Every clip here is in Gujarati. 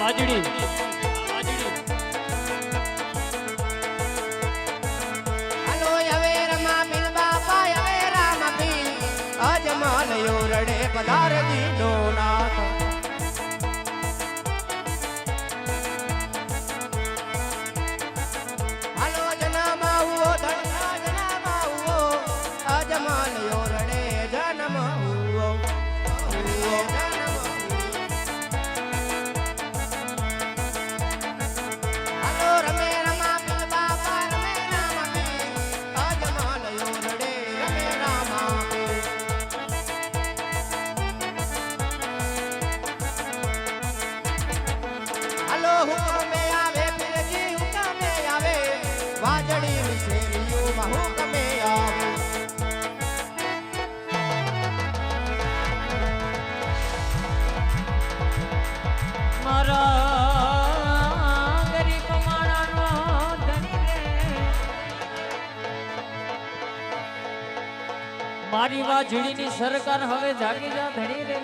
વાજડી હુકમે આવે પીરજી મારા ગરીબ માણાનો સરકાર હવે જાગી જા ધણી રે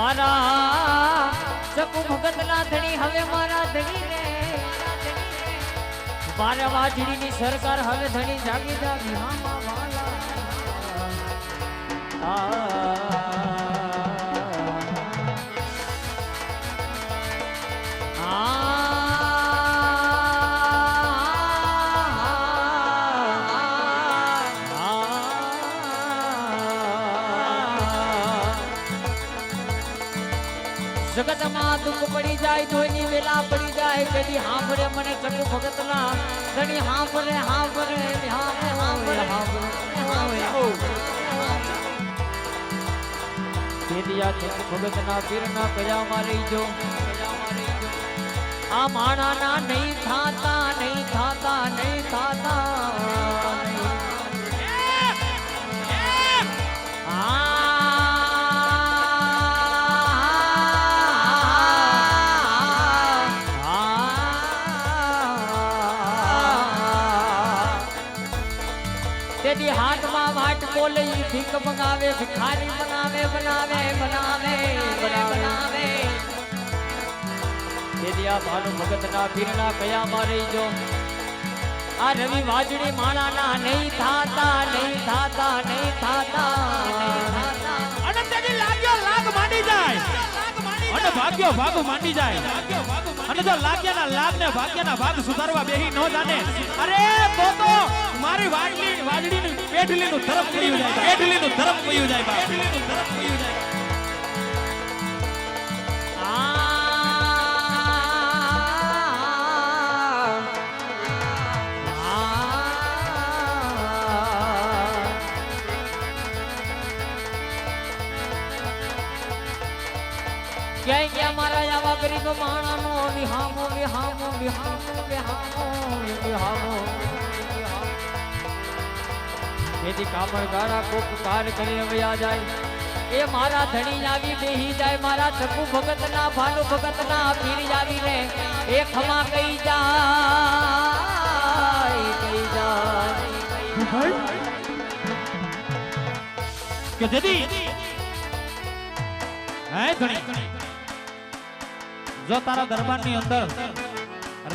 મારા ચકુ ભગતના ધણી હવે મારા ધણી રે મારા વાજડીની સરકાર હવે ધણી જાગી જાગી. મામા વાલા. જગતમાં દુઃખ પડી જાય, ધોઈની વેલા પડી જાય, કદી હાંભરે મને ચકુ ભગતના ઘણી હાંભરે હાંભળે હાંભળે તેદિયા ચકુ ભગતના પીરના કયામાં રહીજો આ માણાના નહીં થાતા નહીં થાતા નહીં થાતા. ભીખ મંગાવે, ભિખારી બનાવે બનાવે બનાવે બનાવે આ ભાનુ ભગતના પીરના મારે જો આ રવિ વાજડી નહીં થાતા નહીં થાતા નહીં થાતા નહીં થાતા. અને તેની લાગ્યો લાગ માંડી જાય. અને ભાગ્યો ભાગ માંડી જાય. અને જો લાગ્યાના લાગ ને ભાગ્યના ભાગ સુધારવા બેહી ન જાને અરે તો તો મારી વાડલી વાજડીનું પેઢલીનું ધરમ પડ્યું જાય પેઢલીનું ધરમ પડ્યું જાય બાપ ક્યાંય ક્યાં મારા આવા ગરીબ માણાનો વિહામો વિહામો વિહામો વિહામો વિહામો જેથી કામર ગાળા કોક કાર કરીને વયા જાય. એ મારા ધણી આવી બેહી જાય, મારા ચકુ ભગત ના ભાનુ ભગત ના પીર એ ખમા કઈ જાય, કઈ ધણી? જો તારા દરબારની અંદર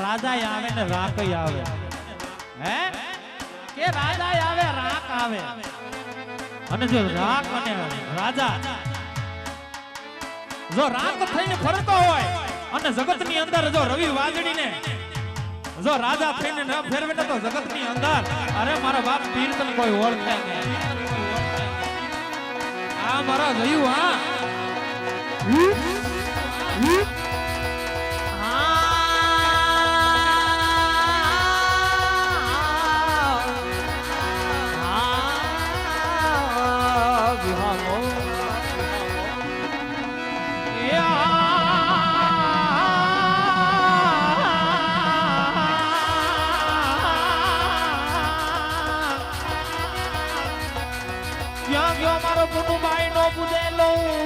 રાજા આવે ને રાક આવે. કે રાજા આવે રાક આવે. અને જો રાક અને રાજા, જો રાક થઈને ફરતો હોય અને જગતની અંદર જો રવિ વાગડીને જો રાજા થઈને ન ફેરવે ને તો જગતની અંદર, અરે મારો બાપ કીર્તન કોઈ ઓળખે આ મારા જયું, હા.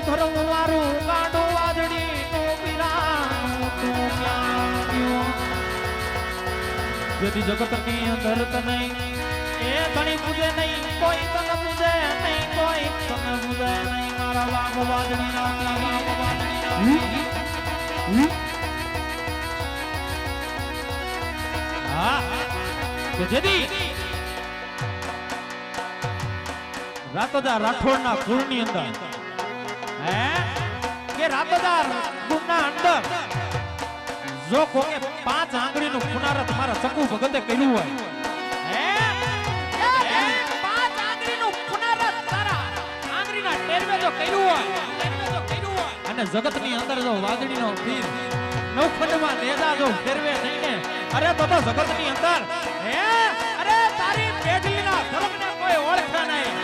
મારું કાંડો વાદળી નો અંદર તને એ ધણી પૂજે નહીં કોઈ તને પૂજે નહીં કોઈ તને પૂજે નહીં. મારા વાઘ વાદળી ના વાઘ વાદળી હા કે જેથી રાતોદા રાઠોડના કુળની અંદર કે રાતોદા અંદર. જો કોકે પાંચ આંગળીનું પુનારત તમારા સકુ ભગતે કર્યું હોય. હે? પાંચ આંગળીનું પુનરાવર્ત તારા આંગળીના ટેરવે જો કર્યું હોય ટેરવે જો કર્યું અને જગતની અંદર જો વાદળીનો પીર નવખંડમાં નેજા જો ફેરવે નહીં ને અરે તો તો જગતની અંદર હે? અરે તારી પેઢીના ધર્મને કોઈ ઓળખે નહીં.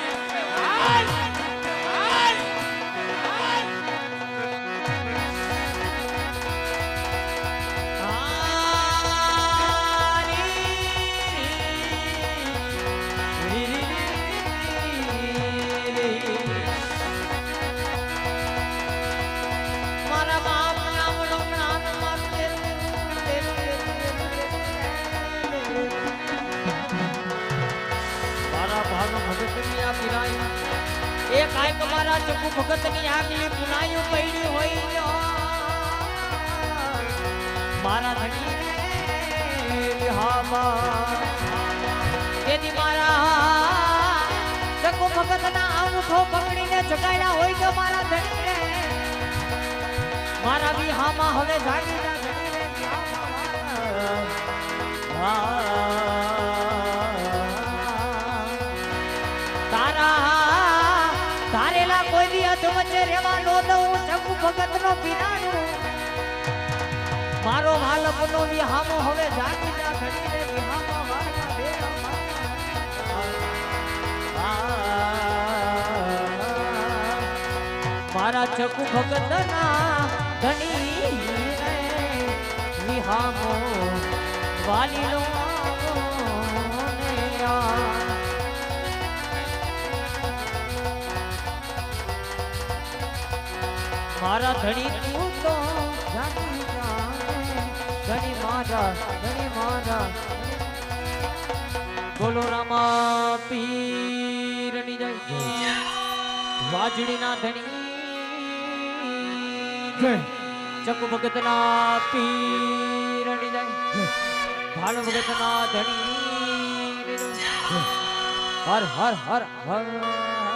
મારા ચકુ ભગતની આગલી પુનાયું પડી હોય મારા ધણી તેથી મારા. ચકુ ભગતના અંગૂઠો પકડીને જગાડ્યા હોય તો મારા ધણી મારા વિહામાં હવે જાગી જા ભગતનો પીનાનું મારો વાલપનો વિહામો હવે જાગી જા, ઘડીને વિહામો વાળા બેડા મારા ચકુ ભગતના ધણી રે વિહામો વાલીનો આવો મારા ધણી તું તો જાગી જા ધણી મારા ધણી મારા. બોલો રામા પીરની જય. વાજડીના ધણી. જય. ચકુ ભગતના પીરની જય. ભાલ ભગતના ધણી. હર હર હર હર.